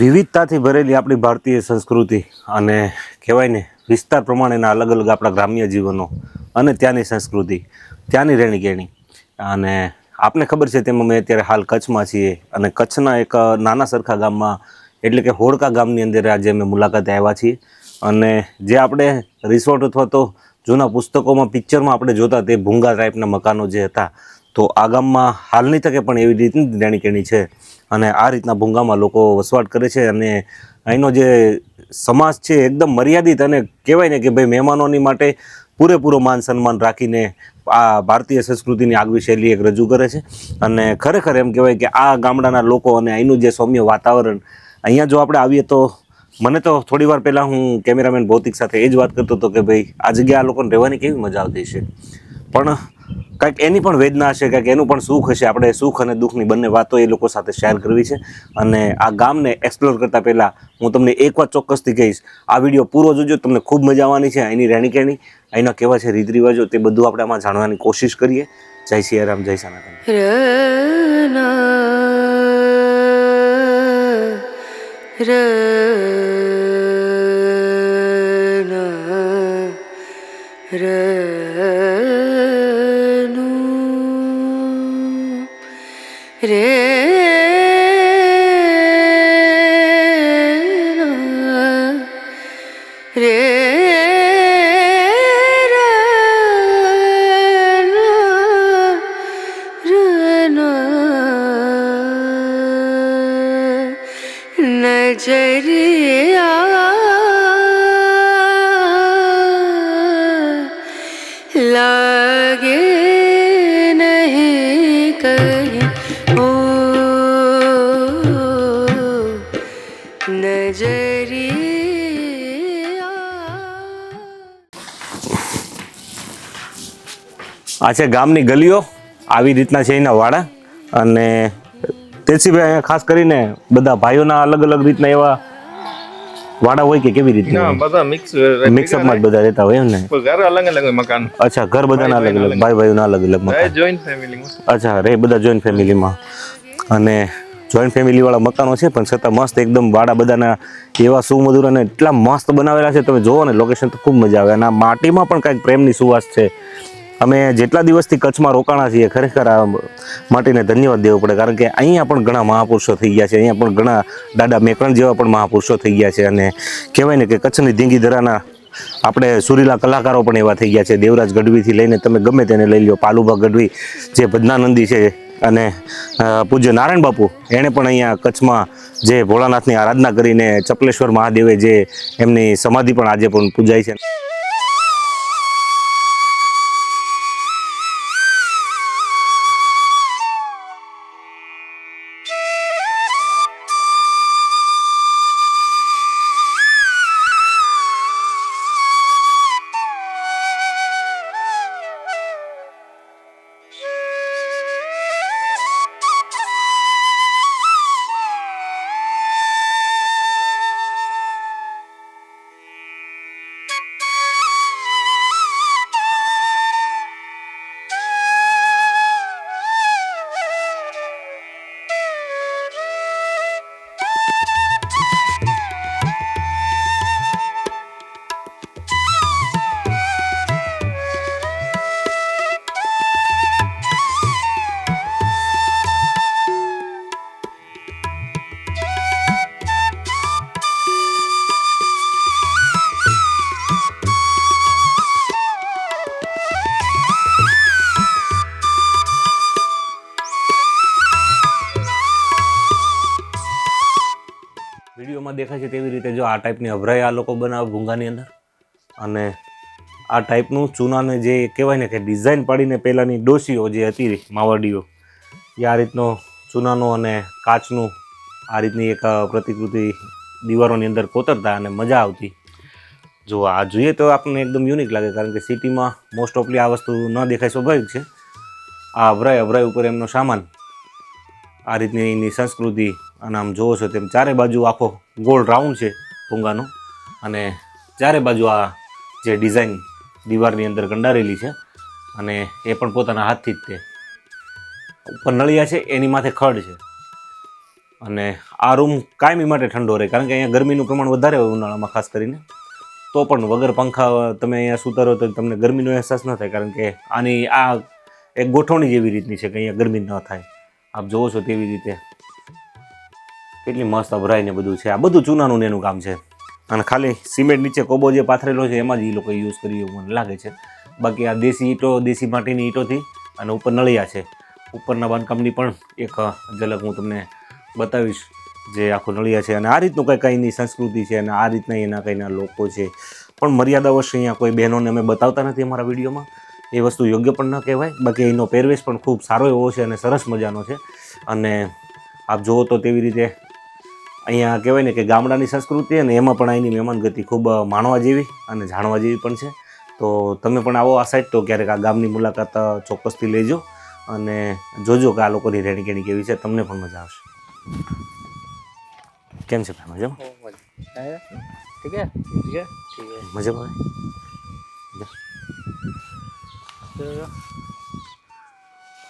વિવિધતાથી ભરેલી આપણી ભારતીય સંસ્કૃતિ અને કહેવાય ને, વિસ્તાર પ્રમાણેના અલગ અલગ આપણા ગ્રામ્ય જીવનો અને ત્યાંની સંસ્કૃતિ, ત્યાંની રેણીકેણી અને આપને ખબર છે તેમાં અમે અત્યારે હાલ કચ્છમાં છીએ અને કચ્છના એક નાના સરખા ગામમાં, એટલે કે હોડકા ગામની અંદર આજે અમે મુલાકાતે આવ્યા છીએ. અને જે આપણે રિસોર્ટ અથવા તો જૂના પુસ્તકોમાં, પિક્ચરમાં આપણે જોતા તે ભૂંગા ટાઈપના મકાનો જે હતા, તો આ ગામમાં હાલની તકે પણ એવી રીતની રેણીકેણી છે. અને આ રીતના ભૂંગામાં લોકો વસવાટ કરે છે અને અહીંનો જે સમાજ છે એકદમ મર્યાદિત અને કહેવાય ને કે ભાઈ મહેમાનોની માટે પૂરેપૂરો માન સન્માન રાખીને આ ભારતીય સંસ્કૃતિની આગવી શૈલી એક રજૂ કરે છે. અને ખરેખર એમ કહેવાય કે આ ગામડાના લોકો અને અહીંનું જે સૌમ્ય વાતાવરણ, અહીંયા જો આપણે આવીએ તો મને તો થોડી વાર પહેલાં હું કેમેરામેન ભૌતિક સાથે એ જ વાત કરતો હતો કે ભાઈ આ જગ્યાએ આ લોકોને રહેવાની કેવી મજા આવતી છે પણ કંઈક એની પણ વેદના હશે, કંઈક એનું પણ સુખ હશે. આપણે સુખ અને દુઃખની બંને વાતો એ લોકો સાથે શેર કરવી છે. અને આ ગામને એક્સપ્લોર કરતાં પહેલાં હું તમને એક વાત ચોક્કસથી કહીશ. આ વીડિયો પૂરો જોજો, તમને ખૂબ મજા આવવાની છે. એની રહેણી કેણી અહીંના કેવા છે રીત રિવાજો તે બધું આપણે આમાં જાણવાની કોશિશ કરીએ. જય સિયારામ, જય સનાતન. नजरिया लागे नहीं कहीं આ છે ગામની ગલીઓ. આવી રીતના છે એના વાડા. અને તેજસીભાઈ અહીંયા ખાસ કરીને બધા ભાઈઓના અલગ અલગ રીતના એવા વાડા હોય કે કેવી રીતના બધા મિક્સ મિક્સઅપમાં જ બધા રહેતા હોય ને? ઘર અલગ અલગ મકાન. અચ્છા ઘર બધાના અલગ અલગ ભાઈ ભાઈઓના અલગ અલગ મકાન. જોઈન્ટ ફેમિલી અચ્છા રે બધા જોઈન્ટ ફેમિલીમાં અને જોઈન્ટ ફેમિલીવાળા મકાનો છે પણ છતાં મસ્ત એકદમ વાડા બધાના એવા સુમધુર અને એટલા મસ્ત બનાવેલા છે. તમે જોવો ને લોકેશન તો ખૂબ મજા આવે. અને આ માટીમાં પણ કાંઈક પ્રેમની સુવાસ છે. અમે જેટલા દિવસથી કચ્છમાં રોકાણા છીએ, ખરેખર આ માટીને ધન્યવાદ દેવો પડે. કારણ કે અહીંયા પણ ઘણા મહાપુરુષો થઈ ગયા છે, અહીંયા પણ ઘણા દાદા મેકરણ જેવા પણ મહાપુરુષો થઈ ગયા છે. અને કહેવાય ને કે કચ્છની ધીંગી ધરાના આપણે સુરીલા કલાકારો પણ એવા થઈ ગયા છે. દેવરાજ ગઢવીથી લઈને તમે ગમે તેને લઈ લો પાલુભા ગઢવી, જે ભજનાનંદી છે અને પૂજ્ય નારાયણ બાપુ, એણે પણ અહીંયા કચ્છમાં જે ભોળાનાથની આરાધના કરીને ચપલેશ્વર મહાદેવે જે એમની સમાધિ પણ આજે પણ પૂજાય છે. દેખાય છે તેવી રીતે જો આ ટાઈપની અભરાઈ આ લોકો બનાવે ભૂંગાની અંદર. અને આ ટાઈપનું ચૂનાને જે કહેવાય ને કે ડિઝાઇન પાડીને પહેલાંની ડોસીઓ જે હતી માવડીઓ, એ આ રીતનો ચૂનાનો અને કાચનું આ રીતની એક પ્રતિકૃતિ દીવારોની અંદર કોતરતા અને મજા આવતી. જો આ જોઈએ તો આપણને એકદમ યુનિક લાગે, કારણ કે સિટીમાં મોસ્ટ ઓફલી આ વસ્તુ ન દેખાય સ્વાભાવિક છે. આ અભરાય અભરાય ઉપર એમનો સામાન, આ રીતની એની સંસ્કૃતિ અને આમ જોવો છો તેમ ચારે બાજુ આખો ગોળ રાઉન્ડ છે ભૂંગાનો. અને ચારે બાજુ આ જે ડિઝાઇન દીવારની અંદર કંડારેલી છે અને એ પણ પોતાના હાથથી જ તે ઉપર નળિયા છે, એની માથે ખડ છે. અને આ રૂમ કાયમી માટે ઠંડો રહે, કારણ કે અહીંયા ગરમીનું પ્રમાણ વધારે હોય ઉનાળામાં ખાસ કરીને. તો પણ વગર પંખા તમે અહીંયા સુતારો તો તમને ગરમીનો અહેસાસ ન થાય, કારણ કે આની આ એક ગોઠવણી જેવી રીતની છે કે અહીંયા ગરમી ન થાય. આપ જોવો છો તેવી રીતે કેટલી મસ્ત અભરાય ને બધું છે. આ બધું ચૂનાનું ને એનું કામ છે. અને ખાલી સિમેન્ટ નીચે કોબો જે પાથરેલો છે, એમાં જ એ લોકો યુઝ કર્યું એવું મને લાગે છે. બાકી આ દેશી ઈંટો, દેશી માટીની ઈંટોથી અને ઉપર નળિયા છે. ઉપરના બાંધકામની પણ એક ઝલક હું તમને બતાવીશ જે આખું નળિયા છે. અને આ રીતનું કંઈ કંઈની સંસ્કૃતિ છે અને આ રીતના એના કંઈના લોકો છે. પણ મર્યાદાવશ અહીંયા કોઈ બહેનોને અમે બતાવતા નથી અમારા વિડીયોમાં. એ વસ્તુ યોગ્ય પણ ન કહેવાય. બાકી એનો પહેરવેશ પણ ખૂબ સારો એવો છે અને સરસ મજાનો છે. અને આપ જુઓ તો તેવી રીતે અહીંયા કહેવાય ને કે ગામડાની સંસ્કૃતિ અને એમાં પણ અહીંની મહેમાનગતિ ખૂબ માણવા જેવી અને જાણવા જેવી પણ છે. તો તમે પણ આવો આ સાઈડ તો ક્યારેક આ ગામની મુલાકાત ચોક્કસથી લેજો અને જોજો કે આ લોકોની રહેણીકેણી કેવી છે તમને પણ મજા આવશે. કેમ છે ભાઈ મજામાં? મજામાં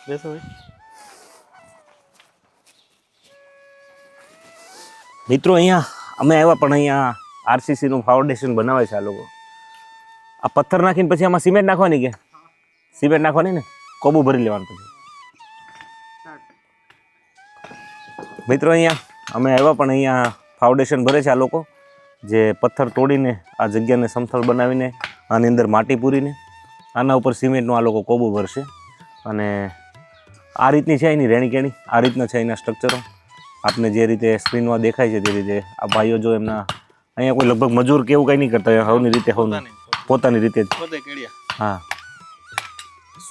બેસો ભાઈ. મિત્રો અહીંયા, અમે આવ્યા પણ અહીંયા આરસીસીનું ફાઉન્ડેશન બનાવે છે આ લોકો. આ પથ્થર નાખીને પછી આમાં સિમેન્ટ નાખવાની કે? સિમેન્ટ નાખવાની ને? કોબુ ભરી લેવાનું પછી. મિત્રો અહીંયા, અમે આવ્યા પણ અહીંયા ફાઉન્ડેશન ભરે છે આ લોકો, જે પથ્થર તોડીને, આ જગ્યાને સમથળ બનાવીને, આની અંદર માટી પૂરીને, આના ઉપર સિમેન્ટનું આ લોકો કોબુ ભરશે. અને આ રીતની છે એની રેણી કેણી આ રીતના છે એના સ્ટ્રક્ચરો આપને જે રીતે સ્ક્રીનમાં દેખાય છે તે રીતે. આ ભાઈઓ જો એમના અહીંયા કોઈ લગભગ મજૂર કેવું કંઈ નહીં કરતા હવની રીતે હવની પોતાની. રીતે હા.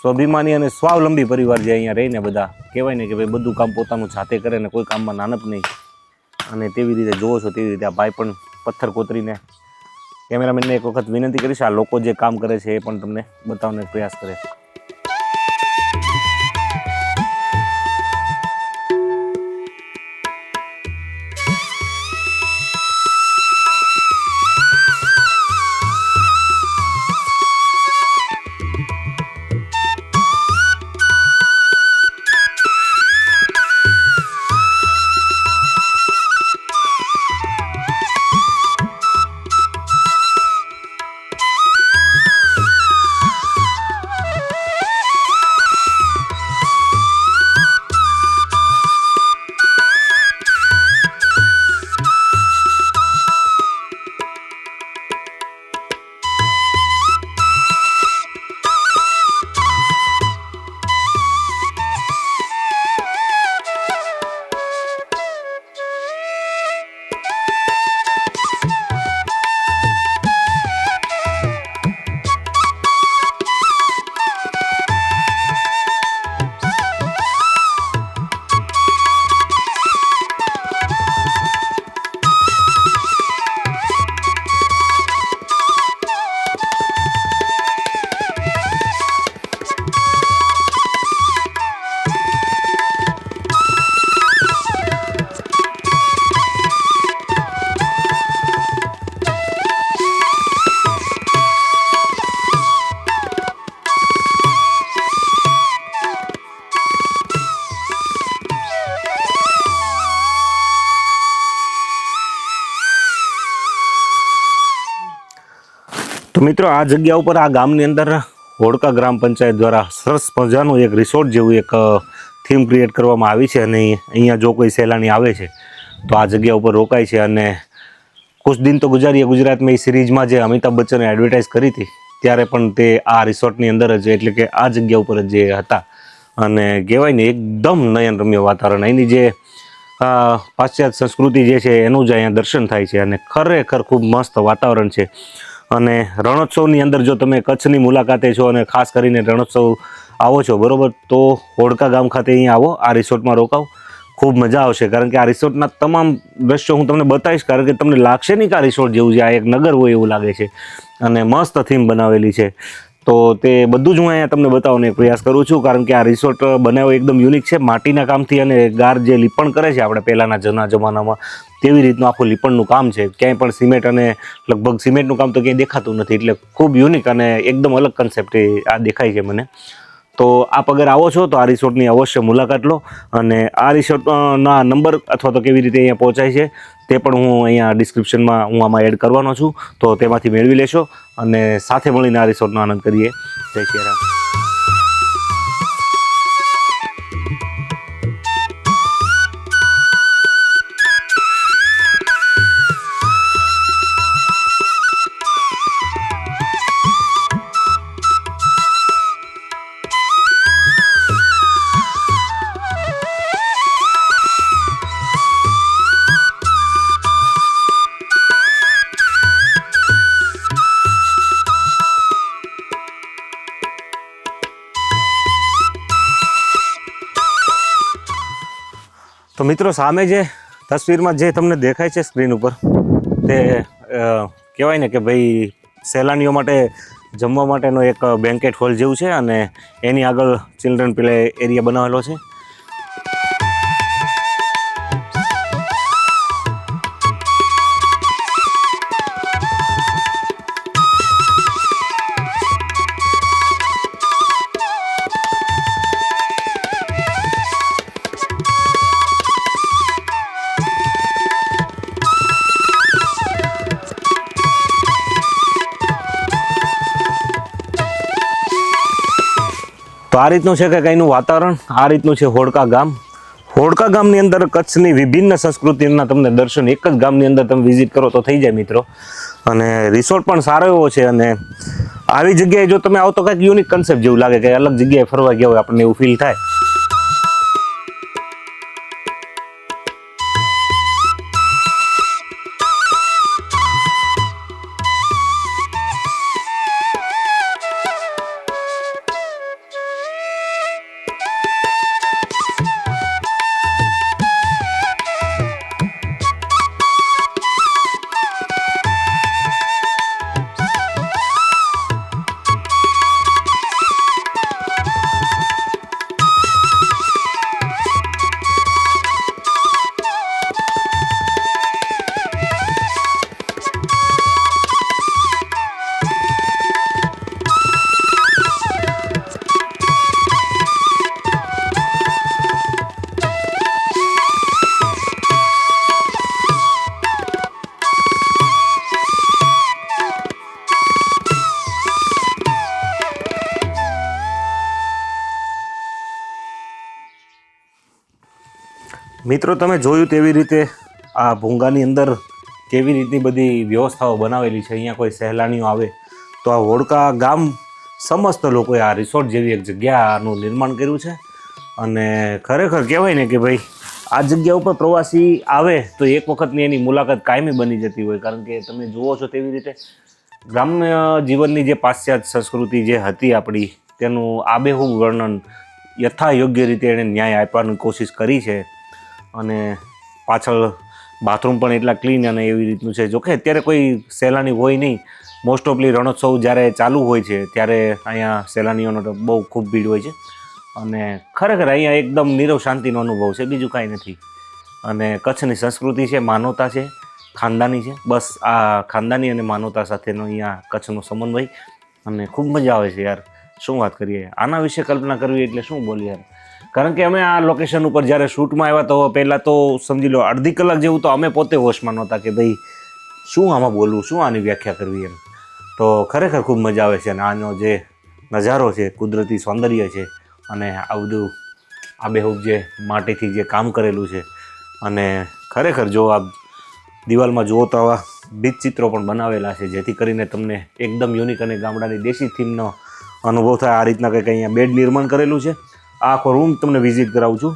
સ્વાભિમાની અને સ્વાવલંબી પરિવાર જે અહીંયા રહીને બધા કહેવાય ને કે ભાઈ બધું કામ પોતાનું જાતે કરે ને કોઈ કામમાં નાનપ નહીં. અને તેવી રીતે જોવો છો તેવી રીતે આ ભાઈ પણ પથ્થર કોતરીને કેમેરામેનને એક વખત વિનંતી કરીશ આ લોકો જે કામ કરે છે એ પણ તમને બતાવવાનો પ્રયાસ કરે. મિત્રો, આ જગ્યા ઉપર આ ગામની અંદર હોડકા ગ્રામ પંચાયત દ્વારા સરસ મજાનું એક રિસોર્ટ જેવું એક થીમ ક્રિએટ કરવામાં આવી છે અને અહીંયા જો કોઈ સહેલાણી આવે છે, તો આ જગ્યા ઉપર રોકાય છે અને કુછ દિન તો ગુજારીએ ગુજરાતમાં એ સિરીઝમાં જે અમિતાભ બચ્ચને એડવર્ટાઇઝ કરી હતી, ત્યારે પણ તે આ રિસોર્ટની અંદર જ એટલે કે આ જગ્યા ઉપર જ હતા. અને કહેવાય ને, એકદમ નયનરમ્ય વાતાવરણ. અહીંની જે પાશ્ચાત્ય સંસ્કૃતિ જે છે, એનું જ અહીંયા દર્શન થાય છે અને ખરેખર ખૂબ મસ્ત વાતાવરણ છે. અને રણોત્સવની અંદર જો તમે કચ્છની મુલાકાતે છો અને ખાસ કરીને રણોત્સવ આવો છો, બરાબર? તો હોડકા ગામ ખાતે અહીંયા આવો, આ રિસોર્ટમાં રોકાવ. ખૂબ મજા આવશે, કારણ કે આ રિસોર્ટના તમામ દ્રશ્યો હું તમને બતાવીશ, કારણ કે તમને લાગશે નહીં કે આ રિસોર્ટ જેવું છે, આ એક નગર હોય એવું લાગે છે. અને મસ્ત થીમ બનાવેલી છે. તો તે બધું જ હું અહીંયા તમને બતાવવાનો પ્રયાસ કરું છું, કારણ કે આ રિસોર્ટ બનાવ્યો એકદમ યુનિક છે. માટીના કામથી અને ગાર જે લીપણ કરે છે આપણે પહેલાંના જૂના જમાનામાં, તેવી રીતનું આખું લીપણનું કામ છે. ક્યાંય પણ સિમેન્ટ અને લગભગ સિમેન્ટનું કામ તો ક્યાંય દેખાતું નથી, એટલે ખૂબ યુનિક અને એકદમ અલગ કન્સેપ્ટ આ દેખાય છે મને. તો આપ અગર આવો છો તો આ રિસોર્ટની અવશ્ય મુલાકાત લો અને આ રિસોર્ટના નંબર અથવા તો કેવી રીતે અહીંયા પહોંચાય છે તે પણ હું અહીંયા ડિસ્ક્રિપ્શનમાં હું આમાં એડ કરવાનો છું. તો તેમાંથી મેળવી લેશો અને સાથે મળીને આ રિસોર્ટનો આનંદ કરીએ. જય શ્રી રામ. તો મિત્રો સામે જે તસવીરમાં જે તમને દેખાય છે સ્ક્રીન ઉપર, તે કહેવાય ને કે ભાઈ સહેલાનીઓ માટે, જમવા માટેનો એક બેન્કેટ હોલ જેવું છે અને એની આગળ ચિલ્ડ્રન પ્લે એરિયા બનાવેલો છે. આ રીતનું છે કે કંઈનું વાતાવરણ, આ રીતનું છે હોડકા ગામ. હોડકા ગામની અંદર કચ્છની વિભિન્ન સંસ્કૃતિના તમને દર્શન એક જ ગામની અંદર તમે વિઝિટ કરો તો થઈ જાય મિત્રો. અને રિસોર્ટ પણ સારો એવો છે અને આવી જગ્યાએ જો તમે આવો તો કંઈક યુનિક કન્સેપ્ટ જેવું લાગે કે અલગ જગ્યાએ ફરવા ગયા હોય આપણને એવું ફીલ થાય. મિત્રો, તમે જોયું તેવી રીતે આ ભૂંગાની અંદર કેવી રીતની બધી વ્યવસ્થાઓ બનાવેલી છે? અહીંયા કોઈ સહેલાણીઓ આવે તો આ હોડકા ગામ સમસ્ત લોકોએ આ રિસોર્ટ જેવી એક જગ્યાનું નિર્માણ કર્યું છે. અને ખરેખર કહેવાય ને કે ભાઈ, આ જગ્યા ઉપર પ્રવાસી આવે તો એક વખતની એની મુલાકાત કાયમી બની જતી હોય. કારણ કે તમે જુઓ છો તેવી રીતે ગ્રામ્ય જીવનની જે પાશ્ચાત્ય સંસ્કૃતિ જે હતી આપણી, તેનું આબેહૂબ વર્ણન યથા યોગ્ય રીતે એણે ન્યાય આપવાની કોશિશ કરી છે. અને પાછળ બાથરૂમ પણ એટલા ક્લીન અને એવી રીતનું છે. જોકે અત્યારે કોઈ સહેલાણી હોય નહીં. મોસ્ટ ઓફલી રણોત્સવ જ્યારે ચાલુ હોય છે, ત્યારે અહીંયા સહેલાણીઓનો તો બહુ ખૂબ ભીડ હોય છે. અને ખરેખર અહીંયા એકદમ નીરવ શાંતિનો અનુભવ છે, બીજું કાંઈ નથી. અને કચ્છની સંસ્કૃતિ છે, માનવતા છે, ખાનદાની છે. બસ આ ખાનદાની અને માનવતા સાથેનો અહીંયા કચ્છનો સમન્વય. અને ખૂબ મજા આવે છે યાર. શું વાત કરીએ? આના વિશે કલ્પના કરવી એટલે શું બોલીએ? યાર કારણ કે અમે આ લોકેશન ઉપર જ્યારે શૂટમાં આવ્યા તો પહેલાં તો સમજી લો અડધી કલાક જેવું તો અમે પોતે હોશમાં નહોતા કે ભાઈ, શું આમાં બોલવું, શું આની વ્યાખ્યા કરવી એમ. તો ખરેખર ખૂબ મજા આવે છે અને આનો જે નજારો છે, કુદરતી સૌંદર્ય છે અને આ બધું આબેહૂબ જે માટીથી જે કામ કરેલું છે અને ખરેખર જો આ દિવાલમાં જુઓ તો આવા બીજ ચિત્રો પણ બનાવેલા છે, જેથી કરીને તમને એકદમ યુનિક અને ગામડાની દેશી થીમનો અનુભવ થાય. આ રીતના કંઈક અહીંયા બેડ નિર્માણ કરેલું છે. આખો રૂમ તમને વિઝિટ કરાવું છું.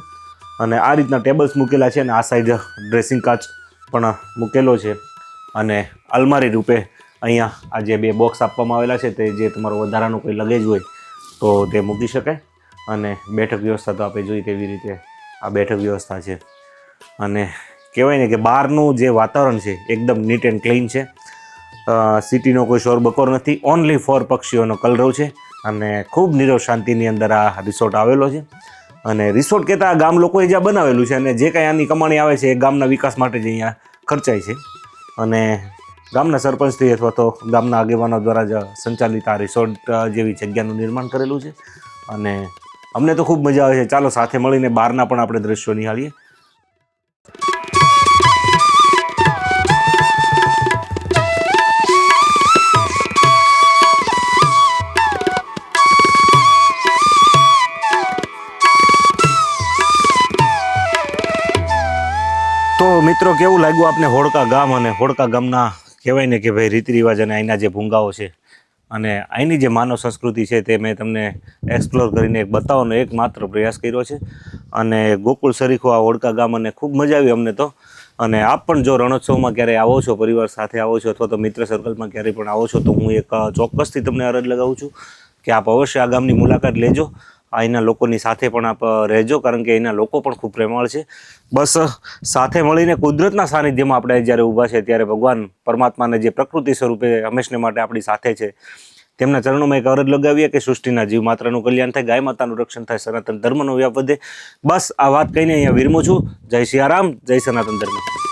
અને આ રીતના ટેબલ્સ મૂકેલા છે અને આ સાઈડ ડ્રેસિંગ કાચ પણ મૂકેલો છે. અને અલમારી રૂપે અહીંયા આ જે બે બોક્સ આપવામાં આવેલા છે તે જે તમારો વધારાનું કોઈ લગેજ હોય તો તે મૂકી શકાય. અને બેઠક વ્યવસ્થા તો આપણે જોઈ તેવી રીતે આ બેઠક વ્યવસ્થા છે. અને કહેવાય ને કે બહારનું જે વાતાવરણ છે એકદમ નીટ એન્ડ ક્લીન છે. સિટીનો કોઈ શોર બકોર નથી. ઓનલી ફોર પક્ષીઓનો કલરવ છે. અને ખૂબ નીરવ શાંતિની અંદર આ રિસોર્ટ આવેલો છે. અને રિસોર્ટ કહેતા ગામ લોકોએ જ્યાં બનાવેલું છે અને જે કાંઈ આની કમાણી આવે છે એ ગામના વિકાસ માટે જ અહીંયા ખર્ચાય છે. અને ગામના સરપંચથી અથવા તો ગામના આગેવાનો દ્વારા જ સંચાલિત આ રિસોર્ટ જેવી જગ્યાનું નિર્માણ કરેલું છે. અને અમને તો ખૂબ મજા આવે છે. ચાલો સાથે મળીને બહારના પણ આપણે દ્રશ્યો નિહાળીએ. મિત્રો, કેવું લાગ્યું આપને હોડકા ગામ અને હોડકા ગામના કહેવાય ને કે ભાઈ રીતિ રિવાજ અને અહીંના જે ભૂંગાઓ છે અને અહીંની જે માનવ સંસ્કૃતિ છે તે મેં તમને એક્સપ્લોર કરીને એક બતાવવાનો એકમાત્ર પ્રયાસ કર્યો છે. અને ગોકુળ સરીખો આ હોડકા ગામ અને ખૂબ મજા આવી અમને તો. અને આપ પણ જો રણોત્સવમાં ક્યારેય આવો છો, પરિવાર સાથે આવો છો અથવા તો મિત્ર સર્કલમાં ક્યારેય પણ આવો છો, તો હું એક ચોક્કસથી તમને અરજ લગાવું છું કે આપ અવશ્ય આ ગામની મુલાકાત લેજો. અહીંના લોકોની સાથે પણ આપ રહેજો, કારણ કે અહીંના લોકો પણ ખૂબ પ્રેમાળ છે. બસ સાથે મળીને કુદરતના સાનિધ્યમાં આપણે જ્યારે ઊભા છે ત્યારે ભગવાન પરમાત્માને જે પ્રકૃતિ સ્વરૂપે હંમેશને માટે આપણી સાથે છે, તેમના ચરણોમાં એક અરજ લગાવીએ કે સૃષ્ટિના જીવ માત્રનું કલ્યાણ થાય, ગાય માતાનું રક્ષણ થાય, સનાતન ધર્મનો વ્યાપ વધે. બસ, આ વાત કહીને અહીંયા વિરમું છું. જય સિયારામ જય સનાતન ધર્મ.